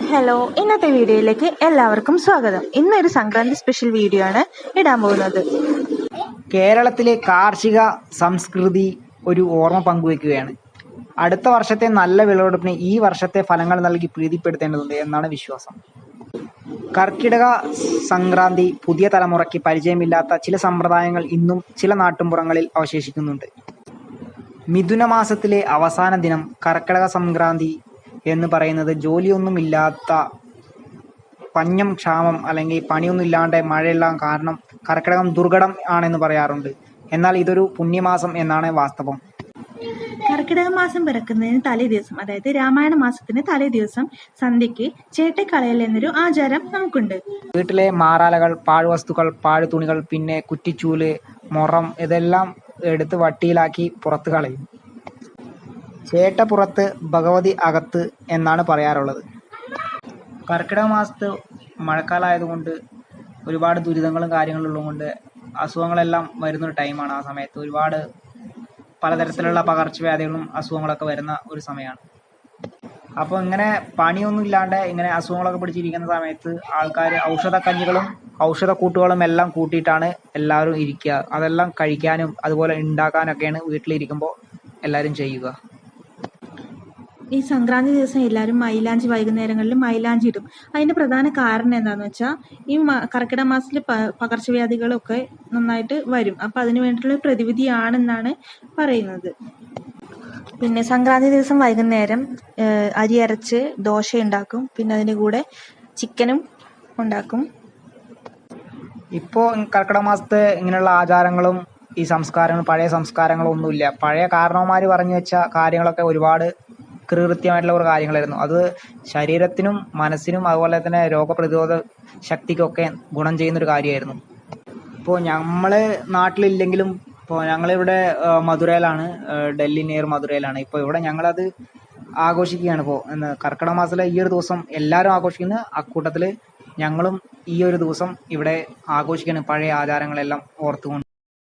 Hello ഇന്നത്തെ വീഡിയോയിലേക്ക് എല്ലാവർക്കും സ്വാഗതം. ഇന്നൊരു സംക്രാന്തി സ്പെഷ്യൽ വീഡിയോ ആണ് ഇടാൻ പോകുന്നത്. കേരളത്തിലെ കാർഷിക സംസ്കൃതി ഒരു ഓർമ്മ പങ്കുവെക്കുകയാണ്. അടുത്ത വർഷത്തെ നല്ല വിളവെടുപ്പിന് ഈ വർഷത്തെ ഫലങ്ങൾ നൽകി പ്രീതിപ്പെടുത്തേണ്ടതുണ്ട് എന്നാണ് വിശ്വാസം. കർക്കിടക സംക്രാന്തി പുതിയ തലമുറയ്ക്ക് പരിചയമില്ലാത്ത ചില സമ്പ്രദായങ്ങൾ ഇന്നും ചില നാട്ടുമ്പുറങ്ങളിൽ അവശേഷിക്കുന്നുണ്ട്. മിഥുന മാസത്തിലെ അവസാന ദിനം കർക്കിടക സംക്രാന്തി എന്ന് പറയുന്നത് ജോലിയൊന്നുമില്ലാത്ത പഞ്ഞം ക്ഷാമം അല്ലെങ്കിൽ പണിയൊന്നും ഇല്ലാണ്ട് മഴയെല്ലാം കാരണം കർക്കിടകം ദുർഘടം ആണെന്ന് പറയാറുണ്ട്. എന്നാൽ ഇതൊരു പുണ്യമാസം എന്നാണ് വാസ്തവം. കർക്കിടക മാസം പിറക്കുന്നതിന് തലേ ദിവസം അതായത് രാമായണ മാസത്തിന് തലേ ദിവസം സന്ധ്യയ്ക്ക് ചേട്ടക്കളയൽ എന്നൊരു ആചാരം നമുക്കുണ്ട്. വീട്ടിലെ മാറാലകൾ പാഴ്വസ്തുക്കൾ പാഴ്തുണികൾ പിന്നെ കുറ്റിച്ചൂൽ മുറം ഇതെല്ലാം എടുത്ത് വട്ടിയിലാക്കി പുറത്ത് കളയും. ചേട്ട പുറത്ത് ഭഗവതി അകത്ത് എന്നാണ് പറയാറുള്ളത്. കർക്കിടക മാസത്ത് മഴക്കാലമായതുകൊണ്ട് ഒരുപാട് ദുരിതങ്ങളും കാര്യങ്ങളും ഉള്ളതുകൊണ്ട് അസുഖങ്ങളെല്ലാം വരുന്ന ഒരു ടൈമാണ് ആ സമയത്ത്. ഒരുപാട് പലതരത്തിലുള്ള പകർച്ചവ്യാധികളും അസുഖങ്ങളൊക്കെ വരുന്ന ഒരു സമയമാണ്. അപ്പോൾ ഇങ്ങനെ പണിയൊന്നും ഇല്ലാണ്ട് ഇങ്ങനെ അസുഖങ്ങളൊക്കെ പിടിച്ചിരിക്കുന്ന സമയത്ത് ആൾക്കാർ ഔഷധ കഞ്ഞികളും ഔഷധ കൂട്ടുകളും എല്ലാം കൂട്ടിയിട്ടാണ് എല്ലാവരും ഇരിക്കുക. അതെല്ലാം കഴിക്കാനും അതുപോലെ ഉണ്ടാക്കാനൊക്കെയാണ് വീട്ടിലിരിക്കുമ്പോൾ എല്ലാവരും ചെയ്യുക. ഈ സംക്രാന്തി ദിവസം എല്ലാവരും മൈലാഞ്ചി വൈകുന്നേരങ്ങളിൽ മൈലാഞ്ചി ഇടും. അതിന്റെ പ്രധാന കാരണം എന്താണെന്ന് വെച്ചാൽ ഈ കർക്കിടക മാസത്തിൽ പകർച്ചവ്യാധികളൊക്കെ നന്നായിട്ട് വരും. അപ്പം അതിന് വേണ്ടിയിട്ടുള്ള പ്രതിവിധിയാണെന്നാണ് പറയുന്നത്. പിന്നെ സംക്രാന്തി ദിവസം വൈകുന്നേരം അരി അരച്ച് ദോശ ഉണ്ടാക്കും. പിന്നെ അതിന്റെ കൂടെ ചിക്കനും ഉണ്ടാക്കും. ഇപ്പോൾ കർക്കിടക മാസത്തെ ഇങ്ങനെയുള്ള ആചാരങ്ങളും ഈ സംസ്കാരങ്ങൾ പഴയ സംസ്കാരങ്ങളൊന്നുമില്ല പഴയ കാരണവന്മാർ പറഞ്ഞു വെച്ച കാര്യങ്ങളൊക്കെ ഒരുപാട് കൃത്യമായിട്ടുള്ള ഒരു കാര്യങ്ങളായിരുന്നു. അത് ശരീരത്തിനും മനസ്സിനും അതുപോലെ തന്നെ രോഗപ്രതിരോധ ശക്തിക്കൊക്കെ ഗുണം ചെയ്യുന്ന ഒരു കാര്യമായിരുന്നു. ഇപ്പോൾ നമ്മൾ നാട്ടിലില്ലെങ്കിലും ഇപ്പോൾ ഞങ്ങളിവിടെ മധുരയിലാണ് ഡൽഹി നിയർ മധുരയിലാണ്. ഇപ്പോൾ ഇവിടെ ഞങ്ങളത് ആഘോഷിക്കുകയാണ്. ഇപ്പോൾ എന്ന് കർക്കിടക മാസത്തിലെ ഈ ഒരു ദിവസം എല്ലാവരും ആഘോഷിക്കുന്ന അക്കൂട്ടത്തിൽ ഞങ്ങളും ഈ ഒരു ദിവസം ഇവിടെ ആഘോഷിക്കുകയാണ്. പഴയ ആചാരങ്ങളെല്ലാം ഓർത്തുകൊണ്ട്.